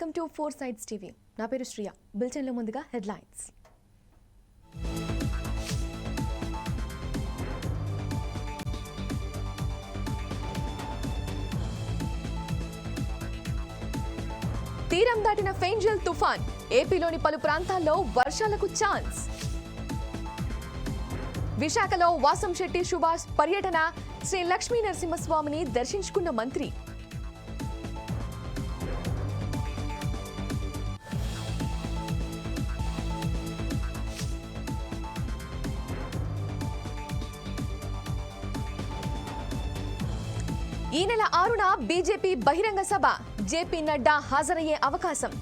Welcome to four sides TV. నా పేరు శ్రియ. బులెటిన్లో ముందుగా హెడ్లైన్స్. తీరం దాటిన ఫెంజల్ తుఫాన్ ఏపీలోని పలు ప్రాంతాల్లో వర్షాలకు ఛాన్స్. విశాఖలో వాసం శెట్టి సుభాష్ పర్యటన శ్రీ లక్ష్మీ నరసింహస్వామిని దర్శించుకున్న మంత్రి ఈ నెల ఆరున బీజేపీ బహిరంగ సభ. జేపీ నడ్డా హాజరయ్యే అవకాశం.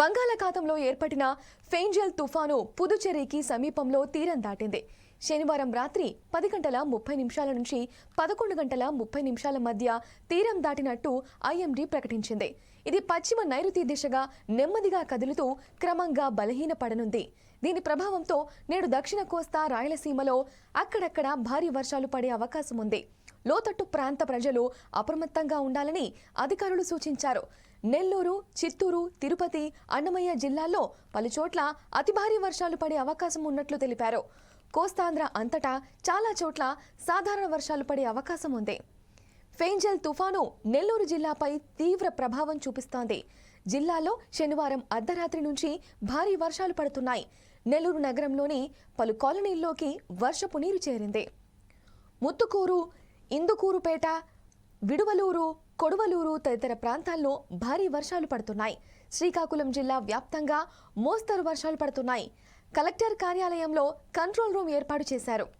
బంగాళాఖాతంలో ఏర్పడిన ఫెయింజల్ తుఫాను పుదుచ్చేరికి సమీపంలో తీరం దాటింది. శనివారం రాత్రి పది గంటల ముప్పై నిమిషాల నుంచి పదకొండు గంటల ముప్పై నిమిషాల మధ్య తీరం దాటినట్టు ఐఎండీ ప్రకటించింది. ఇది పశ్చిమ నైరుతి దిశగా నెమ్మదిగా కదులుతూ క్రమంగా బలహీనపడనుంది. దీని ప్రభావంతో నేడు దక్షిణ కోస్తా రాయలసీమలో అక్కడక్కడ భారీ వర్షాలు పడే అవకాశం ఉంది. లోతట్టు ప్రాంత ప్రజలు అప్రమత్తంగా ఉండాలని అధికారులు సూచించారు. నెల్లూరు చిత్తూరు తిరుపతి అన్నమయ్య జిల్లాల్లో పలుచోట్ల అతి భారీ వర్షాలు పడే అవకాశం ఉన్నట్లు తెలిపారు. కోస్తాంధ్ర అంతటా చాలా చోట్ల సాధారణ వర్షాలు పడే అవకాశం ఉంది. ఫెంజల్ తుఫాను నెల్లూరు జిల్లాపై తీవ్ర ప్రభావం చూపిస్తోంది. జిల్లాలో శనివారం అర్ధరాత్రి నుంచి భారీ వర్షాలు పడుతున్నాయి. నెల్లూరు నగరంలోని పలు కాలనీల్లోకి వర్షపు నీరు చేరింది. ముత్తుకూరు ఇందుకూరుపేట విడువలూరు కొడవలూరు తదితర ప్రాంతాల్లో భారీ వర్షాలు పడుతున్నాయి. శ్రీకాకుళం జిల్లా వ్యాప్తంగా మోస్తరు వర్షాలు పడుతున్నాయి. కలెక్టర్ కార్యాలయంలో కంట్రోల్ రూమ్ ఏర్పాటు చేశారు.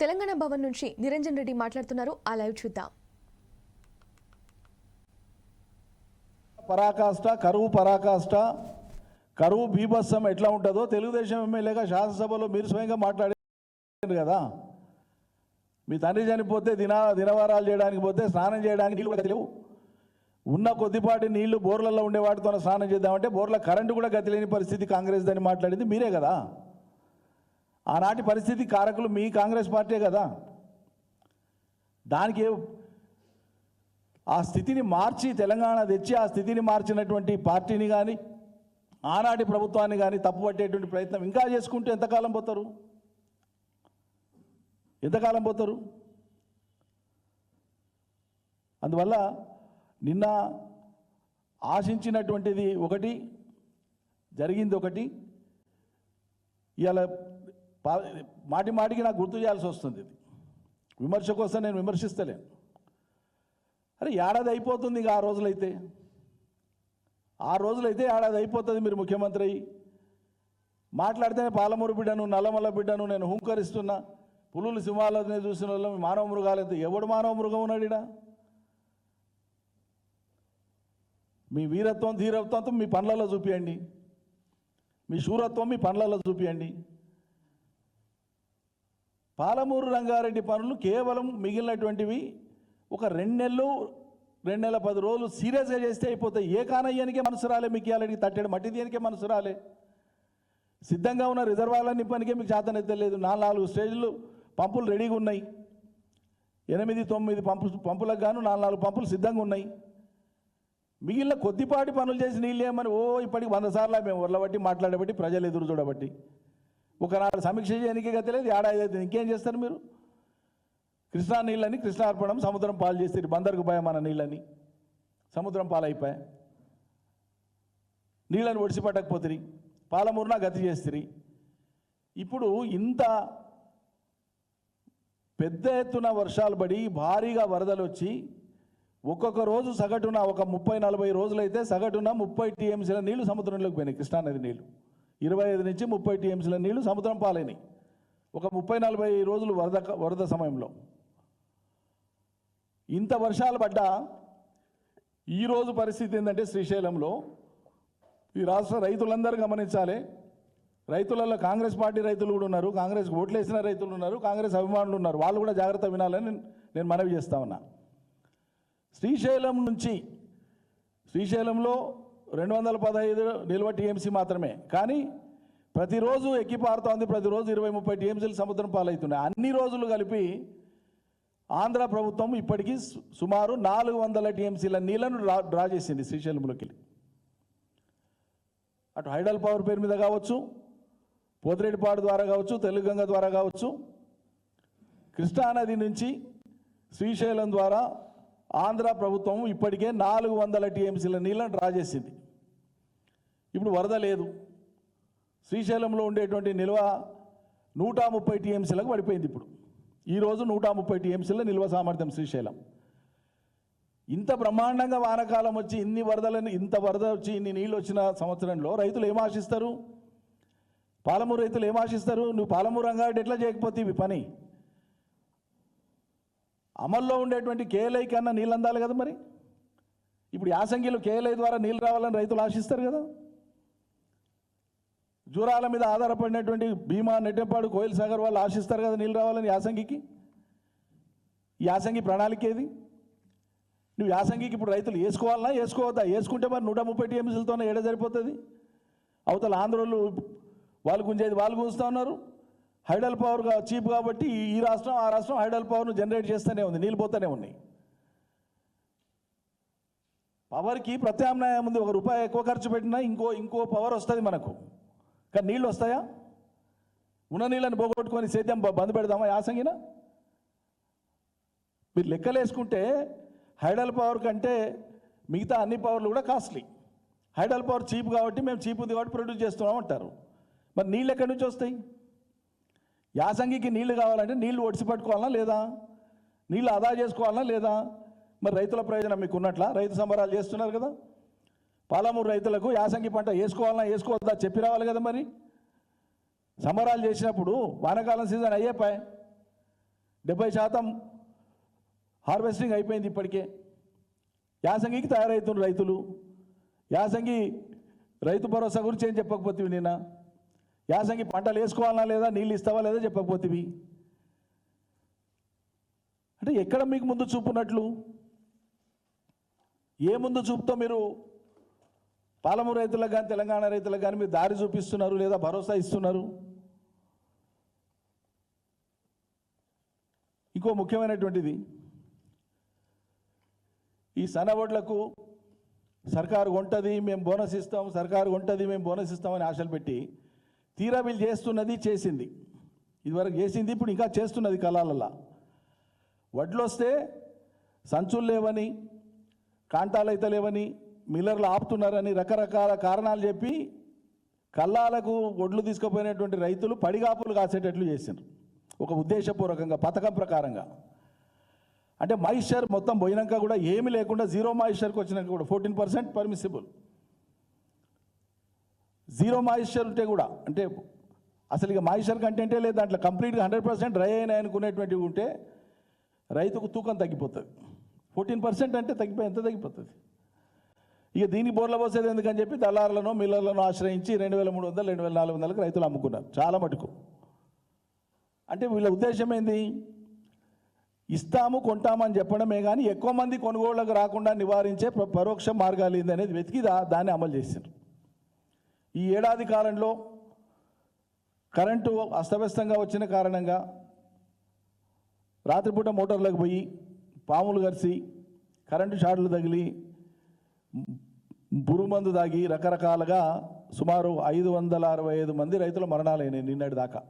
తెలంగాణ భవన్ నుంచి నిరంజన్ రెడ్డి మాట్లాడుతున్నారు. ఆ లైవ్ చూద్దాం. పరాకాష్ట కరువు పరాకాష్ట కరువు బీభత్సం ఎట్లా ఉంటుందో తెలుగుదేశం ఎమ్మెల్యేగా శాసనసభలో మీరు స్వయంగా మాట్లాడారు కదా. మీ తండ్రి చనిపోతే దిన దినవారాలు చేయడానికి పోతే స్నానం చేయడానికి నీళ్ళు కూడా తెలియవు ఉన్న కొద్దిపాటి నీళ్ళు బోర్లలో ఉండే వాటితో స్నానం చేద్దామంటే బోర్ల కరెంటు కూడా గతి లేని పరిస్థితి కాంగ్రెస్ దాన్ని మాట్లాడింది మీరే కదా. ఆనాటి పరిస్థితి కారకులు మీ కాంగ్రెస్ పార్టీ కదా. దానికి ఆ స్థితిని మార్చి తెలంగాణ తెచ్చి ఆ స్థితిని మార్చినటువంటి పార్టీని కానీ ఆనాటి ప్రభుత్వాన్ని కానీ తప్పుపట్టేటువంటి ప్రయత్నం ఇంకా చేసుకుంటూ ఎంతకాలం పోతారు? ఎంతకాలం పోతారు? అందువల్ల నిన్న ఆశించినటువంటిది ఒకటి జరిగింది ఒకటి. ఇవాళ మాటి మాటికి నాకు గుర్తు చేయాల్సి వస్తుంది ఇది. విమర్శ కోసం నేను విమర్శిస్తలేను. అరే ఏడాది అయిపోతుంది ఇక ఆ రోజులైతే. ఆ రోజులైతే ఏడాది అయిపోతుంది మీరు ముఖ్యమంత్రి అయ్యి. మాట్లాడితేనే పాలమూరు బిడ్డను నల్లమల్ల బిడ్డను నేను హుంకరిస్తున్నా. పులులు సింహాలని చూసిన వాళ్ళు మానవ మృగాలు ఎంత ఎవడు మానవ మృగం ఉన్నాడు మీ వీరత్వం ధీరత్వంతో మీ పనులలో చూపియండి. మీ శూరత్వం మీ పనులలో చూపియండి. పాలమూరు రంగారెడ్డి పనులు కేవలం మిగిలినటువంటివి ఒక రెండు నెలలు రెండు నెలల పది రోజులు సీరియస్గా చేస్తే అయిపోతాయి. ఏ కానయ్యానికే మనసు రాలే మీకు ఇవ్వాలని తట్టేడు మట్టి దేనికే మనసు రాలే? సిద్ధంగా ఉన్న రిజర్వాయర్ల నింపనికే మీకు చేతనెత్తలేదు నాలుగు నాలుగు స్టేజ్లు పంపులు రెడీగా ఉన్నాయి. ఎనిమిది తొమ్మిది పంపు పంపులకు గాను నాలుగు నాలుగు పంపులు సిద్ధంగా ఉన్నాయి. మిగిలిన కొద్దిపాటి పనులు చేసి నీళ్ళు ఏమని ఓ ఇప్పటికి వంద సార్లు మేము ఉర్లబట్టి మాట్లాడబట్టి ప్రజలు ఎదురు చూడబట్టి. ఒకనాడు సమీక్ష చేయడానికి గతలేదు ఏడాది అయితే ఇంకేం చేస్తారు మీరు? కృష్ణా నీళ్ళని కృష్ణార్పణం సముద్రం పాలు చేస్తారు బందరుకు భయం మన నీళ్ళని. సముద్రం పాలైపోయాయి నీళ్ళని ఒడిసిపట్టకపోతుంది పాలమూరున గతి చేస్తుంది ఇప్పుడు ఇంత పెద్ద ఎత్తున వర్షాలు పడి భారీగా వరదలు వచ్చి ఒక్కొక్క రోజు సగటున ఒక ముప్పై నలభై రోజులైతే సగటున ముప్పై టీఎంసీల నీళ్ళు సముద్రంలోకి పోయినాయి కృష్ణానది నీళ్ళు ఇరవై ఐదు నుంచి ముప్పై టీఎంసీల నీళ్ళు సముద్రం పాలైనాయి. ఒక ముప్పై నలభై రోజులు వరద వరద సమయంలో. ఇంత వర్షాలు పడ్డా ఈరోజు పరిస్థితి ఏంటంటే శ్రీశైలంలో ఈ రాష్ట్ర రైతులందరూ గమనించాలి. రైతులలో కాంగ్రెస్ పార్టీ రైతులు కూడా ఉన్నారు కాంగ్రెస్ ఓట్లేసిన రైతులు ఉన్నారు కాంగ్రెస్ అభిమానులు ఉన్నారు. వాళ్ళు కూడా జాగ్రత్త వినాలని నేను- నేను మనవి చేస్తా ఉన్నా. శ్రీశైలం నుంచి శ్రీశైలంలో రెండు వందల పదహైదు నిల్వ టీఎంసీ మాత్రమే. కానీ ప్రతిరోజు ఎక్కిపారుతోంది ప్రతిరోజు ఇరవై ముప్పై టీఎంసీలు సముద్రం పాలవుతున్నాయి. అన్ని రోజులు కలిపి ఆంధ్ర ప్రభుత్వం ఇప్పటికీ సు- సుమారు నాలుగు వందల టీఎంసీల నీళ్ళను డ్రా డ్రా చేసింది శ్రీశైలంలోకి వెళ్ళి అటు హైడల్ పవర్ పేరు మీద కావచ్చు పోతిరెడ్డిపాడు ద్వారా కావచ్చు తెలుగంగ ద్వారా కావచ్చు కృష్ణానది నుంచి శ్రీశైలం ద్వారా ఆంధ్ర ప్రభుత్వం ఇప్పటికే నాలుగు వందల టీఎంసీల నీళ్ళను డ్రా చేసింది. ఇప్పుడు వరద లేదు. శ్రీశైలంలో ఉండేటువంటి నిల్వ నూట ముప్పై టీఎంసీలకు పడిపోయింది ఇప్పుడు. ఈరోజు నూట ముప్పై టీఎంసీల నిల్వ సామర్థ్యం శ్రీశైలం. ఇంత బ్రహ్మాండంగా వానకాలం వచ్చి ఇన్ని వరదలని ఇంత వరద వచ్చి ఇన్ని నీళ్ళు వచ్చిన సంవత్సరంలో రైతులు ఏం ఆశిస్తారు? పాలమూరు రైతులు ఏం ఆశిస్తారు? నువ్వు పాలమూరు రంగారెడ్డి ఎట్లా చేయకపోతే ఇవి పని? అమల్లో ఉండేటువంటి కేఎల్ఐ కన్నా నీళ్ళు అందాలి కదా మరి? ఇప్పుడు యాసంగిలో కేఎల్ఐ ద్వారా నీళ్ళు రావాలని రైతులు ఆశిస్తారు కదా? జూరాల మీద ఆధారపడినటువంటి భీమా నెట్టెంపాడు కోయిల్ సాగర్ వాళ్ళు ఆశిస్తారు కదా నీళ్ళు రావాలని యాసంగికి? యాసంగి ప్రణాళిక ఏది? నువ్వు యాసంగికి ఇప్పుడు రైతులు వేసుకోవాలన్నా వేసుకోవద్దా? వేసుకుంటే మరి నూట ముప్పై టీఎంసీలతోనే ఏడ సరిపోతుంది? అవతల ఆంధ్రోళ్ళు వాళ్ళు గుంజేది వాళ్ళు గుంజుతూ ఉన్నారు. హైడల్ పవర్ చీప్ కాబట్టి ఈ- రాష్ట్రం ఆ రాష్ట్రం హైడల్ పవర్ను జనరేట్ చేస్తూనే ఉంది నీళ్ళు పోతూనే ఉన్నాయి. పవర్కి ప్రత్యామ్నాయం ఉంది ఒక రూపాయి ఎక్కువ ఖర్చు పెట్టినా ఇంకో ఇంకో పవర్ వస్తుంది మనకు. కానీ నీళ్ళు వస్తాయా? ఉన్న నీళ్ళని పోగొట్టుకొని సేద్యం బంద్ పెడదామా? యాసంగిన మీరు లెక్కలేసుకుంటే హైడల్ పవర్ కంటే మిగతా అన్ని పవర్లు కూడా కాస్ట్లీ. హైడల్ పవర్ చీప్ కాబట్టి మేము చీప్ ఉంది కాబట్టి ప్రొడ్యూస్ చేస్తున్నాం అంటారు. మరి నీళ్ళు ఎక్కడి నుంచి వస్తాయి? యాసంగికి నీళ్ళు కావాలంటే నీళ్ళు ఒడిసి పట్టుకోవాలనా లేదా? నీళ్ళు ఆదా చేసుకోవాలనా లేదా? మరి రైతుల ప్రయోజనం మీకు ఉన్నట్లా రైతు సంబరాలు చేస్తున్నారు కదా. పాలమూరు రైతులకు యాసంగి పంట వేసుకోవాలన్నా వేసుకోవద్దా చెప్పి రావాలి కదా మరి. సంబరాలు చేసినప్పుడు వానాకాలం సీజన్ అయ్యేపాయ్. డెబ్బై శాతం హార్వెస్టింగ్ అయిపోయింది ఇప్పటికే. యాసంగికి తయారవుతున్నారు రైతులు. యాసంగి రైతు భరోసా గురించి ఏం చెప్పకపోతే నిన్న? యాసంగి పంటలు వేసుకోవాలన్నా లేదా నీళ్ళు ఇస్తావా లేదా చెప్పకపోతేవి. అంటే ఎక్కడ మీకు ముందు చూపున్నట్లు? ఏ ముందు చూపుతో మీరు పాలమూరు రైతులకు కానీ తెలంగాణ రైతులకు కానీ మీరు దారి చూపిస్తున్నారు లేదా భరోసా ఇస్తున్నారు? ఇంకో ముఖ్యమైనటువంటిది ఈ సన్నబొడ్లకు సర్కారు కొంటది మేము బోనస్ ఇస్తాం సర్కారు కొంటది మేము బోనస్ ఇస్తామని ఆశలు పెట్టి తీరా వీళ్ళు చేస్తున్నది చేసింది. ఇదివరకు చేసింది ఇప్పుడు ఇంకా చేస్తున్నది కళాలల్లా. వడ్లు వస్తే సంచులు లేవని కాంటాలు అయితే లేవని మిల్లర్లు ఆపుతున్నారని రకరకాల కారణాలు చెప్పి కల్లాలకు ఒడ్లు తీసుకుపోయినటువంటి రైతులు పడిగాపులు కాసేటట్లు చేసిండ్రు. ఒక ఉద్దేశపూర్వకంగా పథకం ప్రకారంగా. అంటే మాయిశ్చర్ మొత్తం పోయినాక కూడా ఏమి లేకుండా జీరో మాయిశ్చర్కి వచ్చినాక కూడా fourteen percent permissible. Zero moisture ఉంటే కూడా అంటే అసలు ఇక మాయిశ్చర్ కంటెంటే లేదు దాంట్లో. కంప్లీట్గా హండ్రెడ్ పర్సెంట్ డ్రై అయినాయి అనుకునేటువంటివి ఉంటే రైతుకు తూకం తగ్గిపోతుంది. ఫోర్టీన్ పర్సెంట్ అంటే తగ్గిపోయి ఎంత తగ్గిపోతుంది? ఇక దీనికి బోర్ల పోసేది ఎందుకని చెప్పి దళారులను మిల్లర్లను ఆశ్రయించి రెండు వేల మూడు వందలు రెండు వేల నాలుగు వందలకు రైతులు అమ్ముకున్నారు. చాలా మటుకు. అంటే వీళ్ళ ఉద్దేశం ఏంది? ఇస్తాము కొంటామని చెప్పడమే కానీ ఎక్కువ మంది కొనుగోళ్ళకు రాకుండా నివారించే పరోక్ష మార్గాలు ఏంది అనేది వెతికి దాన్ని అమలు చేశారు ఈ ఏడాది కాలంలో కరెంటు అస్తవ్యస్తంగా వచ్చిన కారణంగా రాత్రిపూట మోటార్లకు పోయి పాములు కరిసి కరెంటు షార్ట్లు తగిలి పురుగుమందు దాగి రకరకాలుగా సుమారు ఐదు వందల అరవై ఐదు మంది రైతుల మరణాలైనాయి నిన్నటి దాకా.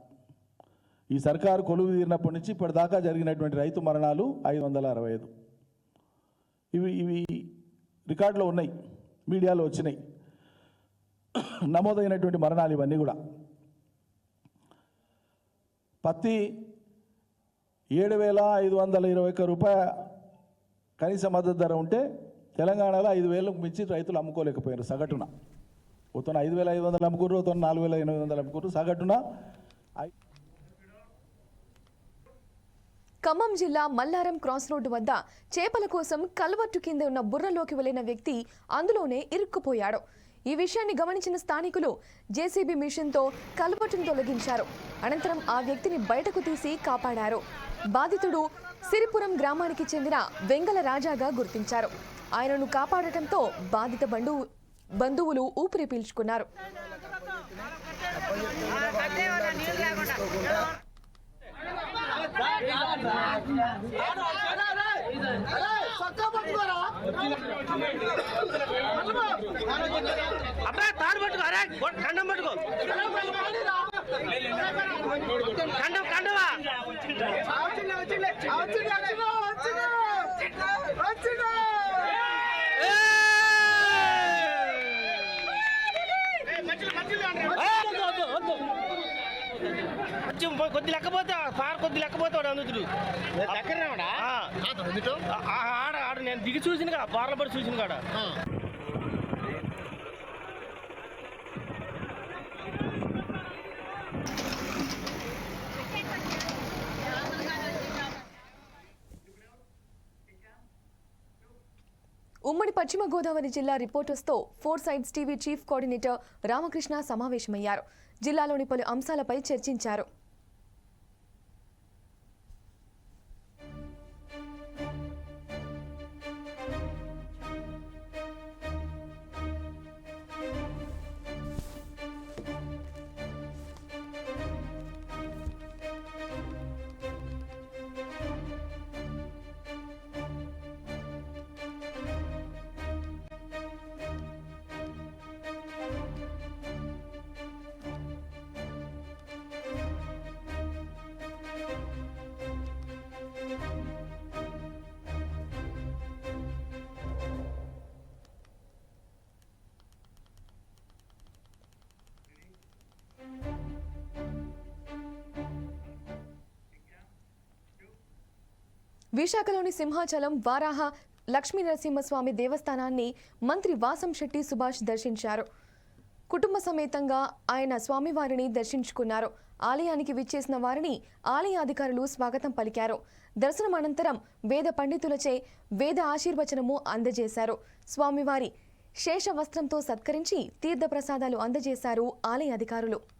ఈ సర్కారు కొలువు తీరినప్పటి నుంచి ఇప్పటిదాకా జరిగినటువంటి రైతు మరణాలు ఐదు వందల అరవై ఐదు. ఇవి ఇవి రికార్డులో ఉన్నాయి మీడియాలో వచ్చినాయి. నమోదైనటువంటి మరణాలు ఇవన్నీ కూడా. పత్తి ఏడు వేల ఐదు వందల ఇరవై ఒక్క రూపాయ కనీస మద్దతు ధర ఉంటే తెలంగాణలో ఐదు వేలకు మించి రైతులు అమ్ముకోలేకపోయారు సగటున. ఉతను ఐదు వేల ఐదు వందలు అమ్ముకుర్రు పోతున్న నాలుగు వేల ఎనిమిది వందలు అమ్ముకుర్రు సగటున. ఖమ్మం జిల్లా మల్లారం క్రాస్ రోడ్డు వద్ద చేపల కోసం కల్వర్టు కింద ఉన్న బుర్రలోకి వెళ్ళిన వ్యక్తి అందులోనే ఇరుక్కుపోయాడు. ఈ విషయాన్ని గమనించిన స్థానికులు జేసీబీ మిషన్తో కల్వర్టును తొలగించారు. అనంతరం ఆ వ్యక్తిని బయటకు తీసి కాపాడారు. బాధితుడు సిరిపురం గ్రామానికి చెందిన వెంగల రాజాగా గుర్తించారు. ఆయనను కాపాడటంతో బాధిత బంధువు బంధువులు ఊపిరి పీల్చుకున్నారు. అబ్బాయి తాడు పట్టుకో అరే కండం పట్టుకో కండం కండవా కొంచెం కొద్ది లెక్కపోతే పార కొద్ది లెక్కపోతాడు అందుతుడు ఆడ దిగి చూసిన కాడ పార్ల పడి చూసిన కాడ. ఉమ్మడి పశ్చిమ గోదావరి జిల్లా రిపోర్టర్స్తో four sides TV chief coordinator Ramakrishna సమావేశమయ్యారు. జిల్లాలోని పలు అంశాలపై చర్చించారు. విశాఖలోని సింహాచలం వారాహ లక్ష్మీ నరసింహస్వామి దేవస్థానాన్ని మంత్రి వాసం శెట్టి సుభాష్ దర్శించారు. కుటుంబ సమేతంగా ఆయన స్వామివారిని దర్శించుకున్నారు. ఆలయానికి విచ్చేసిన వారిని ఆలయ అధికారులు స్వాగతం పలికారు. దర్శనం అనంతరం వేద పండితులచే వేద ఆశీర్వచనము అందజేశారు. స్వామివారి శేష వస్త్రంతో సత్కరించి తీర్థప్రసాదాలు అందజేశారు ఆలయ అధికారులు.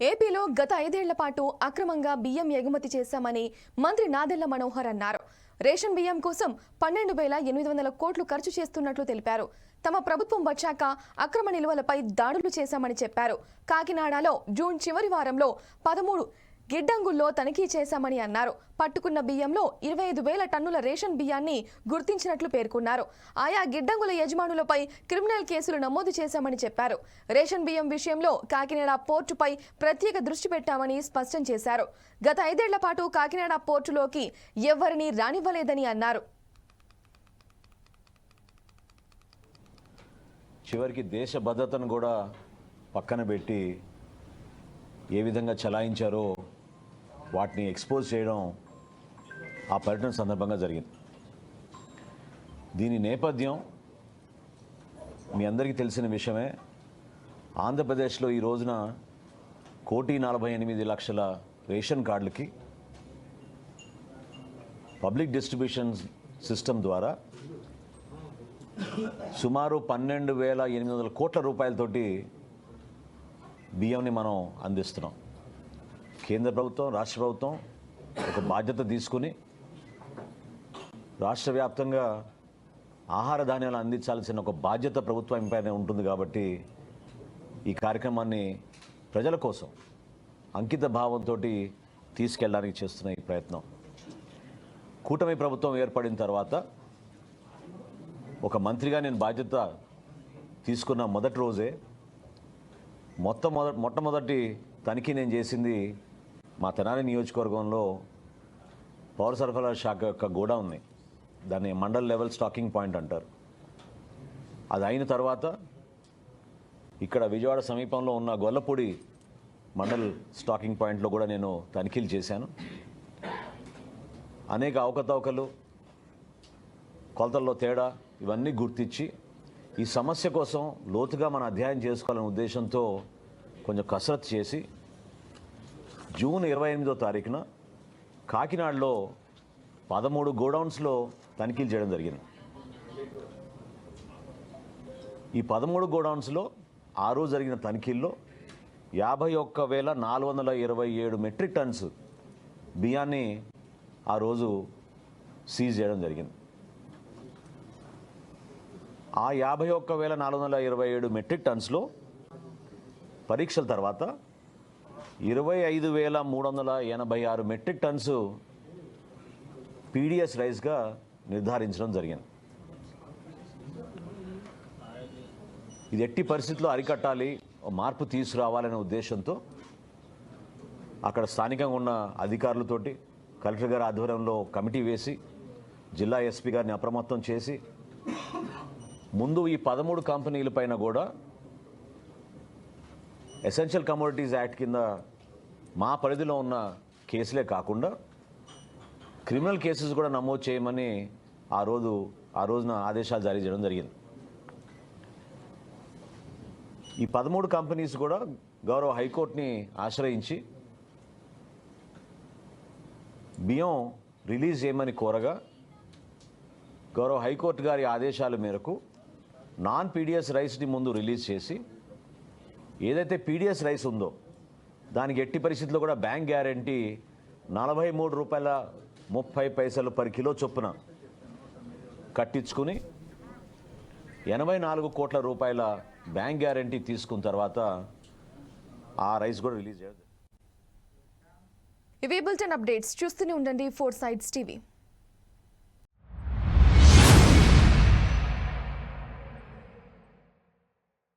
ఏపీలో గత ఐదేళ్ళ పాటు అక్రమంగా బియ్యం ఎగుమతి చేశామని మంత్రి నాదెళ్ళ మనోహర్ అన్నారు. రేషన్ బియ్యం కోసం పన్నెండు వేల ఎనిమిది వందల కోట్లు ఖర్చు చేస్తున్నట్లు తెలిపారు. తమ ప్రభుత్వం వచ్చాక అక్రమ నిల్వలపై దాడులు చేశామని చెప్పారు. కాకినాడలో జూన్ చివరి వారంలో పదమూడు గిడ్డంగుల్లో తనిఖీ చేశామని అన్నారు. పట్టుకున్న బియ్యంలో ఇరవై ఐదు వేల టన్నుల రేషన్ బియ్యాన్ని గుర్తించినట్లు పేర్కొన్నారు. ఆయా గిడ్డంగుల యజమానులపై క్రిమినల్ కేసులు నమోదు చేశామని చెప్పారు. రేషన్ బియ్యం విషయంలో కాకినాడ పోర్టుపై ప్రత్యేక దృష్టి పెట్టామని స్పష్టం చేశారు. గత ఐదేళ్ళ పాటు కాకినాడ పోర్టులోకి ఎవరిని రానివ్వలేదని అన్నారు. చివరికి దేశ భద్రతను కూడా పక్కన పెట్టి ఏ విధంగా చలాయించారో వాటిని ఎక్స్పోజ్ చేయడం ఆ పర్యటన సందర్భంగా జరిగింది. దీని నేపథ్యం మీ అందరికీ తెలిసిన విషయమే. ఆంధ్రప్రదేశ్లో ఈ రోజున కోటి నలభై ఎనిమిది లక్షల రేషన్ కార్డులకి పబ్లిక్ డిస్ట్రిబ్యూషన్ సిస్టమ్ ద్వారా సుమారు పన్నెండు వేల ఎనిమిది వందల కోట్ల రూపాయలతోటి బియ్యంని మనం అందిస్తున్నాం. కేంద్ర ప్రభుత్వం రాష్ట్ర ప్రభుత్వం ఒక బాధ్యత తీసుకుని రాష్ట్ర వ్యాప్తంగా ఆహార ధాన్యాలు అందించాల్సిన ఒక బాధ్యత ప్రభుత్వం పైన ఉంటుంది కాబట్టి ఈ కార్యక్రమాన్ని ప్రజల కోసం అంకిత భావంతో తీసుకెళ్ళడానికి చేస్తున్న ఈ ప్రయత్నం. కూటమి ప్రభుత్వం ఏర్పడిన తర్వాత ఒక మంత్రిగా నేను బాధ్యత తీసుకున్న మొదటి రోజే మొత్తం మొదటి మొట్టమొదటి తనిఖీ నేను చేసింది మా తెనాలి నియోజకవర్గంలో పౌర సరఫరా శాఖ యొక్క గోడౌన్ని దాన్ని మండల్ లెవెల్ స్టాకింగ్ పాయింట్ అంటారు. అది అయిన తర్వాత ఇక్కడ విజయవాడ సమీపంలో ఉన్న గొల్లపూడి మండల్ స్టాకింగ్ పాయింట్లో కూడా నేను తనిఖీలు చేశాను. అనేక అవకతవకలు కొలతల్లో తేడా ఇవన్నీ గుర్తించి ఈ సమస్య కోసం లోతుగా మనం అధ్యయనం చేసుకోవాలనే ఉద్దేశంతో కొంచెం కసరత్తు చేసి జూన్ ఇరవై ఎనిమిదో తారీఖున కాకినాడలో పదమూడు గోడౌన్స్లో తనిఖీలు చేయడం జరిగింది. ఈ పదమూడు గోడౌన్స్లో ఆ రోజు జరిగిన తనిఖీల్లో యాభై ఒక్క వేల నాలుగు వందల ఇరవై ఏడు మెట్రిక్ టన్స్ బియ్యాన్ని ఆ రోజు సీజ్ చేయడం జరిగింది. ఆ యాభై ఒక్క వేల నాలుగు వందల ఇరవై ఏడు మెట్రిక్ టన్స్లో పరీక్షల తర్వాత ఇరవై ఐదు వేల మూడు వందల ఎనభై ఆరు మెట్రిక్ టన్స్ పీడిఎస్ రైస్గా నిర్ధారించడం జరిగింది. ఇది ఎట్టి పరిస్థితుల్లో అరికట్టాలి మార్పు తీసుకురావాలనే ఉద్దేశంతో అక్కడ స్థానికంగా ఉన్న అధికారులతోటి కలెక్టర్ గారి ఆధ్వర్యంలో కమిటీ వేసి జిల్లా ఎస్పీ గారిని అప్రమత్తం చేసి ముందు ఈ పదమూడు కంపెనీల పైన కూడా ఎసెన్షియల్ కమోడిటీస్ యాక్ట్ కింద మా పరిధిలో ఉన్న కేసులే కాకుండా క్రిమినల్ కేసెస్ కూడా నమోదు చేయమని ఆ రోజు ఆ రోజున ఆదేశాలు జారీ చేయడం జరిగింది. ఈ పదమూడు కంపెనీస్ కూడా గౌరవ హైకోర్టుని ఆశ్రయించి బియ్యం రిలీజ్ చేయమని కోరగా గౌరవ హైకోర్టు గారి ఆదేశాల మేరకు నాన్ పీడిఎస్ రైస్ని ముందు రిలీజ్ చేసి ఏదైతే పీడిఎస్ రైస్ ఉందో దానికి ఎట్టి పరిస్థితుల్లో కూడా బ్యాంక్ గ్యారంటీ నలభై మూడు రూపాయల ముప్పై పైసలు పర్ కిలో చొప్పున కట్టించుకుని ఎనభై నాలుగు కోట్ల రూపాయల బ్యాంక్ గ్యారంటీ తీసుకున్న తర్వాత ఆ రైస్ కూడా రిలీజ్ చేయదు ఇవే బులెటిన్ అప్డేట్స్. చూస్తూనే ఉండండి ఫోర్ సైడ్స్ టీవీ.